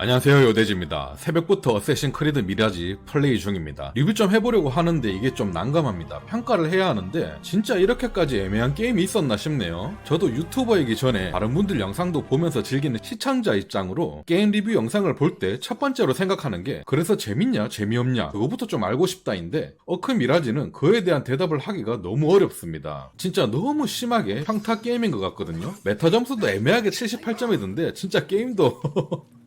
안녕하세요 요대지입니다. 새벽부터 어쌔신 크리드 미라지 플레이 중입니다. 리뷰 좀 해보려고 하는데 이게 좀 난감합니다. 평가를 해야 하는데 진짜 이렇게까지 애매한 게임이 있었나 싶네요. 저도 유튜버이기 전에 다른 분들 영상도 보면서 즐기는 시청자 입장으로 게임 리뷰 영상을 볼 때 첫 번째로 생각하는 게 그래서 재밌냐 재미없냐 그거부터 좀 알고 싶다인데 어크 미라지는 그에 대한 대답을 하기가 너무 어렵습니다. 진짜 너무 심하게 평타 게임인 것 같거든요. 메타 점수도 애매하게 78점이던데 진짜 게임도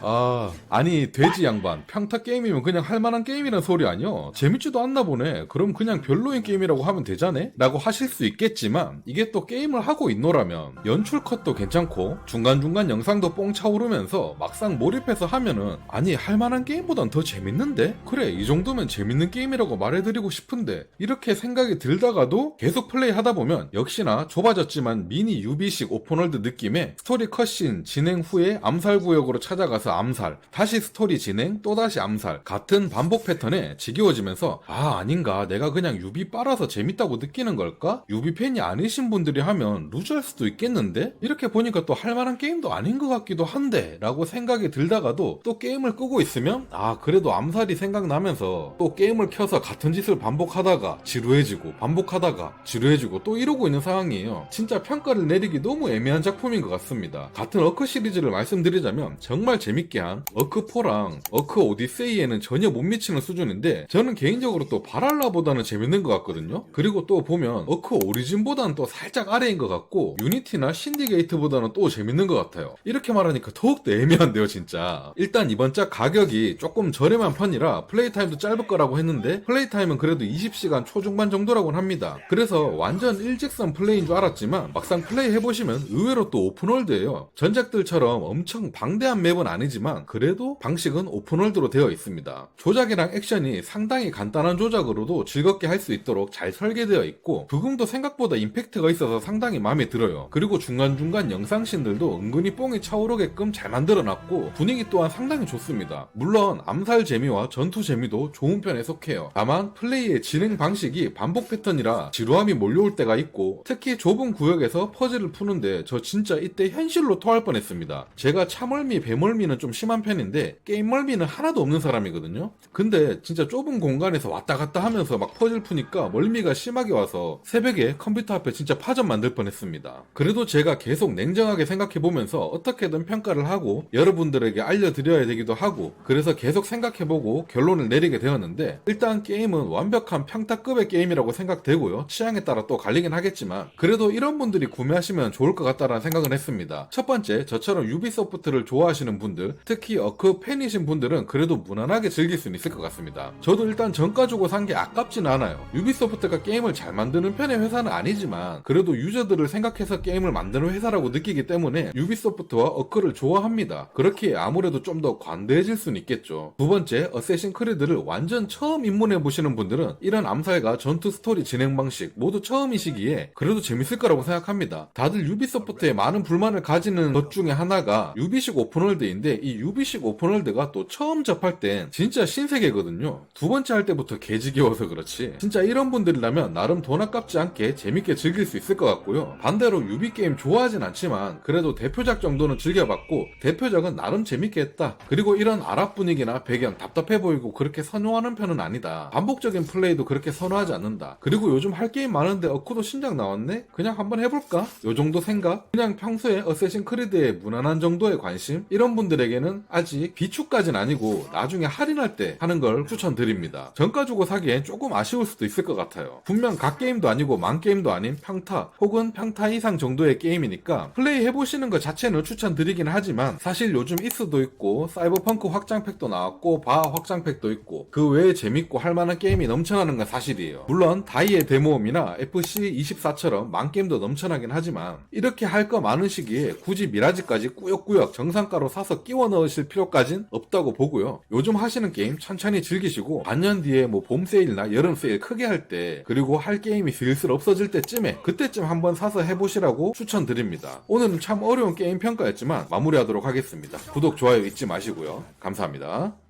아, 아니 돼지 양반 평타 게임이면 그냥 할만한 게임이란 소리 아니여? 재밌지도 않나 보네. 그럼 그냥 별로인 게임이라고 하면 되자네? 라고 하실 수 있겠지만 이게 또 게임을 하고 있노라면 연출 컷도 괜찮고 중간중간 영상도 뽕 차오르면서 막상 몰입해서 하면은 아니 할만한 게임보단 더 재밌는데? 그래 이 정도면 재밌는 게임이라고 말해드리고 싶은데 이렇게 생각이 들다가도 계속 플레이 하다 보면 역시나 좁아졌지만 미니 유비식 오픈월드 느낌의 스토리 컷신 진행 후에 암살 구역으로 찾아가서 암살, 다시 스토리 진행, 또다시 암살, 같은 반복 패턴에 지겨워지면서 아, 아닌가. 내가 그냥 유비 빨아서 재밌다고 느끼는 걸까? 유비 팬이 아니신 분들이 하면 루즈할 수도 있겠는데? 이렇게 보니까 또 할만한 게임도 아닌 것 같기도 한데? 라고 생각이 들다가도 또 게임을 끄고 있으면 아, 그래도 암살이 생각나면서 또 게임을 켜서 같은 짓을 반복하다가 지루해지고 반복하다가 지루해지고 또 이러고 있는 상황이에요. 진짜 평가를 내리기 너무 애매한 작품인 것 같습니다. 같은 어크 시리즈를 말씀드리자면 정말 재밌게 한 어크4랑 어크 오디세이에는 전혀 못 미치는 수준인데 저는 개인적으로 또 바랄라보다는 재밌는 것 같거든요. 그리고 또 보면 어크 오리진보다는 또 살짝 아래인 것 같고 유니티나 신디게이트보다는 또 재밌는 것 같아요. 이렇게 말하니까 더욱더 애매한데요, 진짜. 일단 이번 작 가격이 조금 저렴한 편이라 플레이 타임도 짧을 거라고 했는데 플레이 타임은 그래도 20시간 초중반 정도라고 합니다. 그래서 완전 일직선 플레이인 줄 알았지만 막상 플레이 해보시면 의외로 또 오픈월드예요. 전작들처럼 엄청 방대한 맵은 아니지만 그래도 방식은 오픈월드로 되어 있습니다. 조작이랑 액션이 상당히 간단한 조작으로도 즐겁게 할 수 있도록 잘 설계되어 있고 부금도 생각보다 임팩트가 있어서 상당히 마음에 들어요. 그리고 중간중간 영상신들도 은근히 뽕이 차오르게끔 잘 만들어놨고 분위기 또한 상당히 좋습니다. 물론 암살 재미와 전투 재미도 좋은 편에 속해요. 다만 플레이의 진행 방식이 반복 패턴이라 지루함이 몰려올 때가 있고 특히 좁은 구역에서 퍼즐을 푸는데 저 진짜 이때 현실로 토할 뻔했습니다. 제가 차멀미, 배멀미는 좀 심한 편인데 게임 멀미는 하나도 없는 사람이거든요. 근데 진짜 좁은 공간에서 왔다 갔다 하면서 막 퍼즐 푸니까 멀미가 심하게 와서 새벽에 컴퓨터 앞에 진짜 파전 만들 뻔했습니다. 그래도 제가 계속 냉정하게 생각해 보면서 어떻게든 평가를 하고 여러분들에게 알려드려야 되기도 하고 그래서 계속 생각해보고 결론을 내리게 되었는데 일단 게임은 완벽한 평타급의 게임이라고 생각되고요. 취향에 따라 또 갈리긴 하겠지만 그래도 이런 분들이 구매하시면 좋을 것 같다라는 생각은 했습니다. 첫 번째 저처럼 유비소프트를 좋아하시는 분들 특히 어크 팬이신 분들은 그래도 무난하게 즐길 수는 있을 것 같습니다. 저도 일단 정가 주고 산 게 아깝진 않아요. 유비소프트가 게임을 잘 만드는 편의 회사는 아니지만 그래도 유저들을 생각해서 게임을 만드는 회사라고 느끼기 때문에 유비소프트와 어크를 좋아합니다. 그렇게 아무래도 좀 더 관대해질 수는 있겠죠. 두 번째, 어쌔신 크리드를 완전 처음 입문해 보시는 분들은 이런 암살과 전투 스토리 진행 방식 모두 처음이시기에 그래도 재밌을 거라고 생각합니다. 다들 유비소프트에 많은 불만을 가지는 것 중에 하나가 유비식 오픈 월드인데 이 유비식 오픈월드가 또 처음 접할 땐 진짜 신세계거든요. 두 번째 할 때부터 개지겨워서 그렇지. 진짜 이런 분들이라면 나름 돈 아깝지 않게 재밌게 즐길 수 있을 것 같고요. 반대로 유비 게임 좋아하진 않지만 그래도 대표작 정도는 즐겨봤고 대표작은 나름 재밌게 했다. 그리고 이런 아랍 분위기나 배경 답답해 보이고 그렇게 선호하는 편은 아니다. 반복적인 플레이도 그렇게 선호하지 않는다. 그리고 요즘 할 게임 많은데 어쿠도 신작 나왔네? 그냥 한번 해볼까? 요 정도 생각? 그냥 평소에 어쌔신 크리드에 무난한 정도의 관심? 분들에게는 아직 비추까진 아니고 나중에 할인할 때 하는 걸 추천드립니다. 정가 주고 사기엔 조금 아쉬울 수도 있을 것 같아요. 분명 각 게임도 아니고 만 게임도 아닌 평타 혹은 평타 이상 정도의 게임이니까 플레이 해보시는 것 자체는 추천드리긴 하지만 사실 요즘 이스도 있고 사이버펑크 확장팩도 나왔고 바 확장팩도 있고 그 외에 재밌고 할만한 게임이 넘쳐나는 건 사실이에요. 물론 다이의 데모음이나 FC24처럼 만 게임도 넘쳐나긴 하지만 이렇게 할 거 많은 시기에 굳이 미라지까지 꾸역꾸역 정상가로 사서 끼워 넣으실 필요까진 없다고 보고요. 요즘 하시는 게임 천천히 즐기시고 반년 뒤에 뭐 봄 세일이나 여름 세일 크게 할 때 그리고 할 게임이 슬슬 없어질 때쯤에 그때쯤 한번 사서 해보시라고 추천드립니다. 오늘은 참 어려운 게임 평가였지만 마무리하도록 하겠습니다. 구독, 좋아요 잊지 마시고요. 감사합니다.